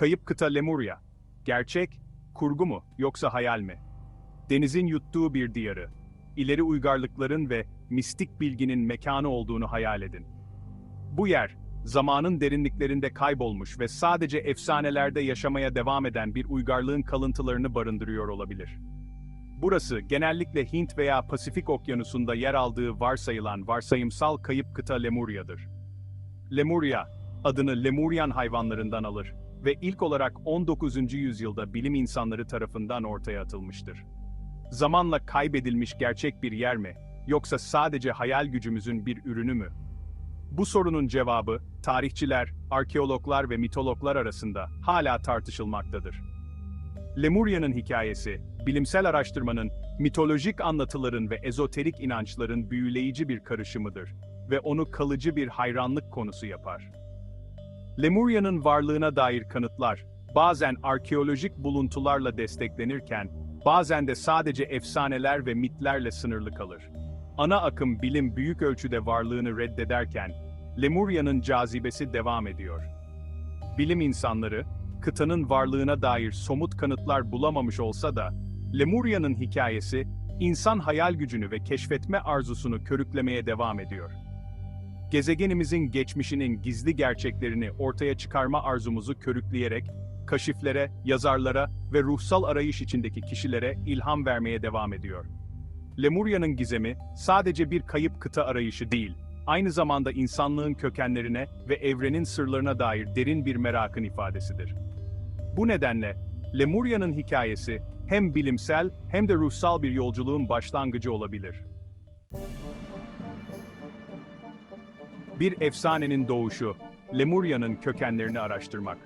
Kayıp kıta Lemuria. Gerçek, kurgu mu yoksa hayal mi? Denizin yuttuğu bir diyarı. İleri uygarlıkların ve mistik bilginin mekanı olduğunu hayal edin. Bu yer, zamanın derinliklerinde kaybolmuş ve sadece efsanelerde yaşamaya devam eden bir uygarlığın kalıntılarını barındırıyor olabilir. Burası genellikle Hint veya Pasifik Okyanusu'nda yer aldığı varsayılan varsayımsal kayıp kıta Lemuria'dır. Lemuria, adını Lemurian hayvanlarından alır ve ilk olarak 19. yüzyılda bilim insanları tarafından ortaya atılmıştır. Zamanla kaybedilmiş gerçek bir yer mi, yoksa sadece hayal gücümüzün bir ürünü mü? Bu sorunun cevabı, tarihçiler, arkeologlar ve mitologlar arasında hala tartışılmaktadır. Lemuria'nın hikayesi, bilimsel araştırmanın, mitolojik anlatıların ve ezoterik inançların büyüleyici bir karışımıdır ve onu kalıcı bir hayranlık konusu yapar. Lemuria'nın varlığına dair kanıtlar, bazen arkeolojik buluntularla desteklenirken, bazen de sadece efsaneler ve mitlerle sınırlı kalır. Ana akım bilim büyük ölçüde varlığını reddederken, Lemuria'nın cazibesi devam ediyor. Bilim insanları, kıtanın varlığına dair somut kanıtlar bulamamış olsa da, Lemuria'nın hikayesi, insan hayal gücünü ve keşfetme arzusunu körüklemeye devam ediyor. Gezegenimizin geçmişinin gizli gerçeklerini ortaya çıkarma arzumuzu körükleyerek, kaşiflere, yazarlara ve ruhsal arayış içindeki kişilere ilham vermeye devam ediyor. Lemuria'nın gizemi, sadece bir kayıp kıta arayışı değil, aynı zamanda insanlığın kökenlerine ve evrenin sırlarına dair derin bir merakın ifadesidir. Bu nedenle, Lemuria'nın hikayesi, hem bilimsel hem de ruhsal bir yolculuğun başlangıcı olabilir. Bir efsanenin doğuşu, Lemuria'nın kökenlerini araştırmak.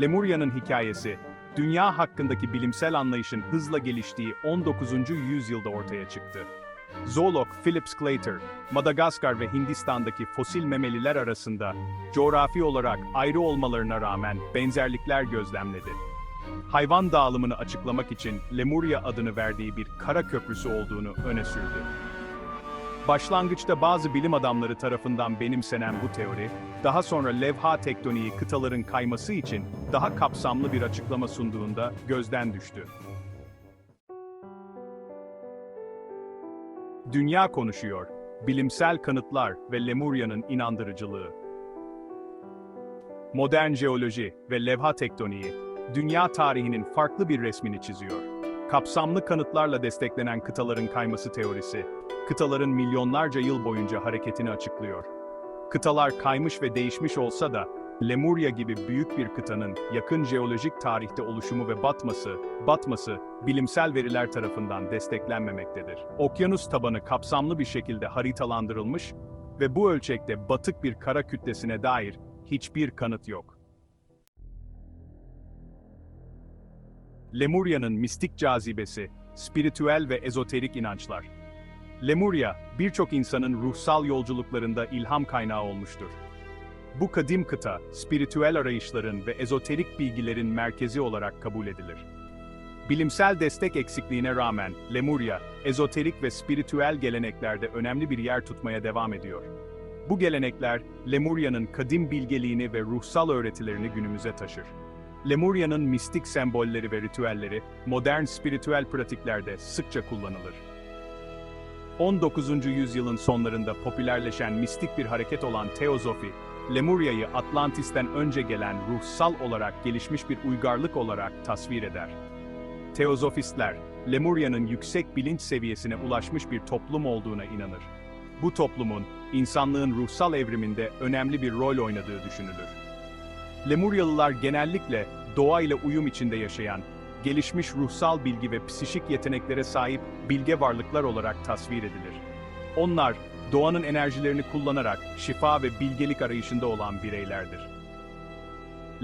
Lemuria'nın hikayesi, dünya hakkındaki bilimsel anlayışın hızla geliştiği 19. yüzyılda ortaya çıktı. Zoolog Philip Sclater, Madagaskar ve Hindistan'daki fosil memeliler arasında coğrafi olarak ayrı olmalarına rağmen benzerlikler gözlemledi. Hayvan dağılımını açıklamak için Lemuria adını verdiği bir kara köprüsü olduğunu öne sürdü. Başlangıçta bazı bilim adamları tarafından benimsenen bu teori, daha sonra levha tektoniği kıtaların kayması için daha kapsamlı bir açıklama sunduğunda gözden düştü. Dünya konuşuyor, bilimsel kanıtlar ve Lemuria'nın inandırıcılığı. Modern jeoloji ve levha tektoniği, dünya tarihinin farklı bir resmini çiziyor. Kapsamlı kanıtlarla desteklenen kıtaların kayması teorisi, kıtaların milyonlarca yıl boyunca hareketini açıklıyor. Kıtalar kaymış ve değişmiş olsa da, Lemuria gibi büyük bir kıtanın yakın jeolojik tarihte oluşumu ve batması, batması bilimsel veriler tarafından desteklenmemektedir. Okyanus tabanı kapsamlı bir şekilde haritalandırılmış ve bu ölçekte batık bir kara kütlesine dair hiçbir kanıt yok. Lemuria'nın mistik cazibesi, spiritüel ve ezoterik inançlar. Lemuria, birçok insanın ruhsal yolculuklarında ilham kaynağı olmuştur. Bu kadim kıta, spiritüel arayışların ve ezoterik bilgilerin merkezi olarak kabul edilir. Bilimsel destek eksikliğine rağmen Lemuria, ezoterik ve spiritüel geleneklerde önemli bir yer tutmaya devam ediyor. Bu gelenekler, Lemuria'nın kadim bilgeliğini ve ruhsal öğretilerini günümüze taşır. Lemuria'nın mistik sembolleri ve ritüelleri, modern spiritüel pratiklerde sıkça kullanılır. 19. yüzyılın sonlarında popülerleşen mistik bir hareket olan Teozofi, Lemuria'yı Atlantis'ten önce gelen ruhsal olarak gelişmiş bir uygarlık olarak tasvir eder. Teozofistler, Lemuria'nın yüksek bilinç seviyesine ulaşmış bir toplum olduğuna inanır. Bu toplumun, insanlığın ruhsal evriminde önemli bir rol oynadığı düşünülür. Lemuryalılar genellikle doğa ile uyum içinde yaşayan, gelişmiş ruhsal bilgi ve psişik yeteneklere sahip bilge varlıklar olarak tasvir edilir. Onlar, doğanın enerjilerini kullanarak şifa ve bilgelik arayışında olan bireylerdir.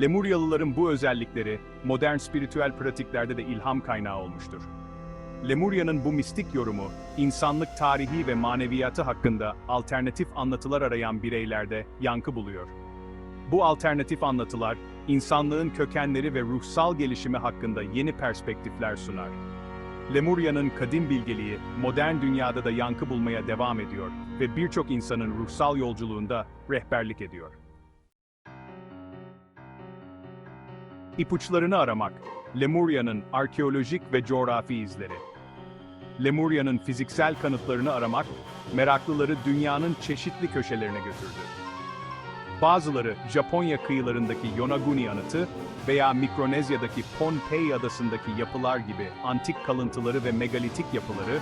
Lemuryalıların bu özellikleri, modern spiritüel pratiklerde de ilham kaynağı olmuştur. Lemuria'nın bu mistik yorumu, insanlık tarihi ve maneviyatı hakkında alternatif anlatılar arayan bireylerde yankı buluyor. Bu alternatif anlatılar, insanlığın kökenleri ve ruhsal gelişimi hakkında yeni perspektifler sunar. Lemuria'nın kadim bilgeliği, modern dünyada da yankı bulmaya devam ediyor ve birçok insanın ruhsal yolculuğunda rehberlik ediyor. İpuçlarını aramak, Lemurya'nın arkeolojik ve coğrafi izleri. Lemurya'nın fiziksel kanıtlarını aramak, meraklıları dünyanın çeşitli köşelerine götürdü. Bazıları Japonya kıyılarındaki Yonaguni anıtı veya Mikronezya'daki Pohnpei adasındaki yapılar gibi antik kalıntıları ve megalitik yapıları,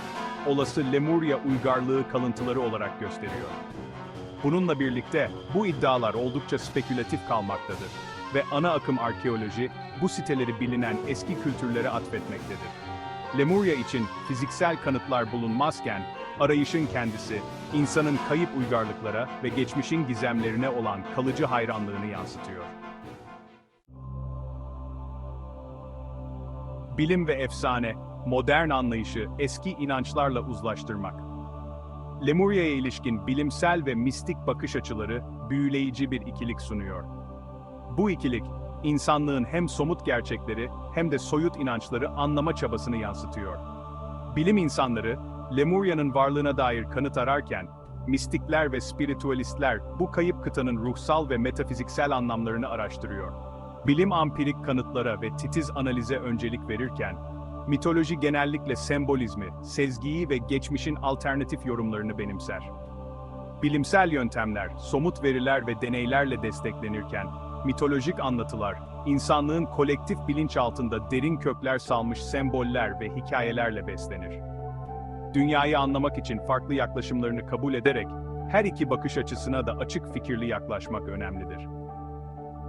olası Lemurya uygarlığı kalıntıları olarak gösteriyor. Bununla birlikte bu iddialar oldukça spekülatif kalmaktadır ve ana akım arkeoloji bu siteleri bilinen eski kültürlere atfetmektedir. Lemurya için fiziksel kanıtlar bulunmazken, arayışın kendisi, insanın kayıp uygarlıklara ve geçmişin gizemlerine olan kalıcı hayranlığını yansıtıyor. Bilim ve efsane, modern anlayışı eski inançlarla uzlaştırmak. Lemurya'ya ilişkin bilimsel ve mistik bakış açıları büyüleyici bir ikilik sunuyor. Bu ikilik, insanlığın hem somut gerçekleri hem de soyut inançları anlama çabasını yansıtıyor. Bilim insanları, Lemurya'nın varlığına dair kanıt ararken, mistikler ve spiritüalistler bu kayıp kıtanın ruhsal ve metafiziksel anlamlarını araştırıyor. Bilim ampirik kanıtlara ve titiz analize öncelik verirken, mitoloji genellikle sembolizmi, sezgiyi ve geçmişin alternatif yorumlarını benimser. Bilimsel yöntemler, somut veriler ve deneylerle desteklenirken, mitolojik anlatılar, insanlığın kolektif bilinç altında derin kökler salmış semboller ve hikayelerle beslenir. Dünyayı anlamak için farklı yaklaşımlarını kabul ederek, her iki bakış açısına da açık fikirli yaklaşmak önemlidir.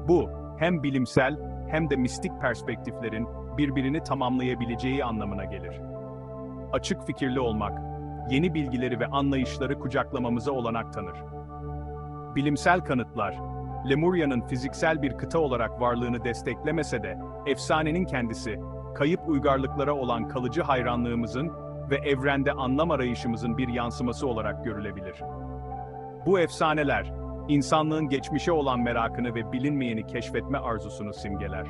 Bu, hem bilimsel hem de mistik perspektiflerin birbirini tamamlayabileceği anlamına gelir. Açık fikirli olmak, yeni bilgileri ve anlayışları kucaklamamıza olanak tanır. Bilimsel kanıtlar, Lemurya'nın fiziksel bir kıta olarak varlığını desteklemese de, efsanenin kendisi, kayıp uygarlıklara olan kalıcı hayranlığımızın ve evrende anlam arayışımızın bir yansıması olarak görülebilir. Bu efsaneler, insanlığın geçmişe olan merakını ve bilinmeyeni keşfetme arzusunu simgeler.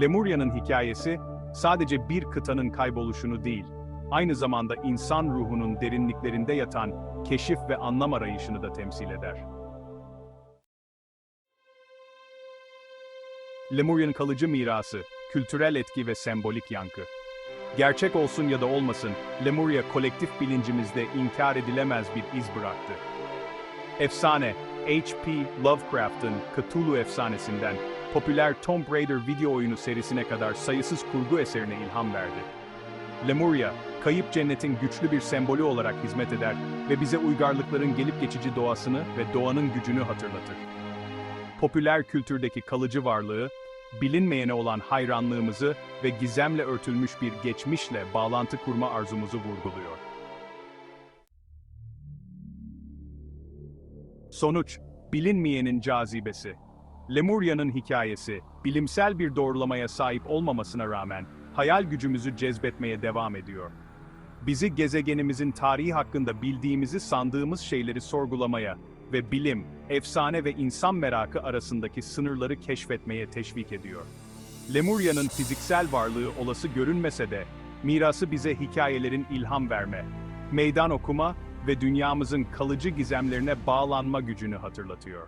Lemurya'nın hikayesi, sadece bir kıtanın kayboluşunu değil, aynı zamanda insan ruhunun derinliklerinde yatan keşif ve anlam arayışını da temsil eder. Lemurya'nın kalıcı mirası, kültürel etki ve sembolik yankı. Gerçek olsun ya da olmasın, Lemuria kolektif bilincimizde inkar edilemez bir iz bıraktı. Efsane, H.P. Lovecraft'ın Cthulhu efsanesinden popüler Tomb Raider video oyunu serisine kadar sayısız kurgu eserine ilham verdi. Lemuria, kayıp cennetin güçlü bir sembolü olarak hizmet eder ve bize uygarlıkların gelip geçici doğasını ve doğanın gücünü hatırlatır. Popüler kültürdeki kalıcı varlığı, bilinmeyene olan hayranlığımızı ve gizemle örtülmüş bir geçmişle bağlantı kurma arzumuzu vurguluyor. Sonuç, bilinmeyenin cazibesi. Lemurya'nın hikayesi, bilimsel bir doğrulamaya sahip olmamasına rağmen, hayal gücümüzü cezbetmeye devam ediyor. Bizi gezegenimizin tarihi hakkında bildiğimizi sandığımız şeyleri sorgulamaya ve bilim, efsane ve insan merakı arasındaki sınırları keşfetmeye teşvik ediyor. Lemurya'nın fiziksel varlığı olası görünmese de, mirası bize hikayelerin ilham verme, meydan okuma ve dünyamızın kalıcı gizemlerine bağlanma gücünü hatırlatıyor.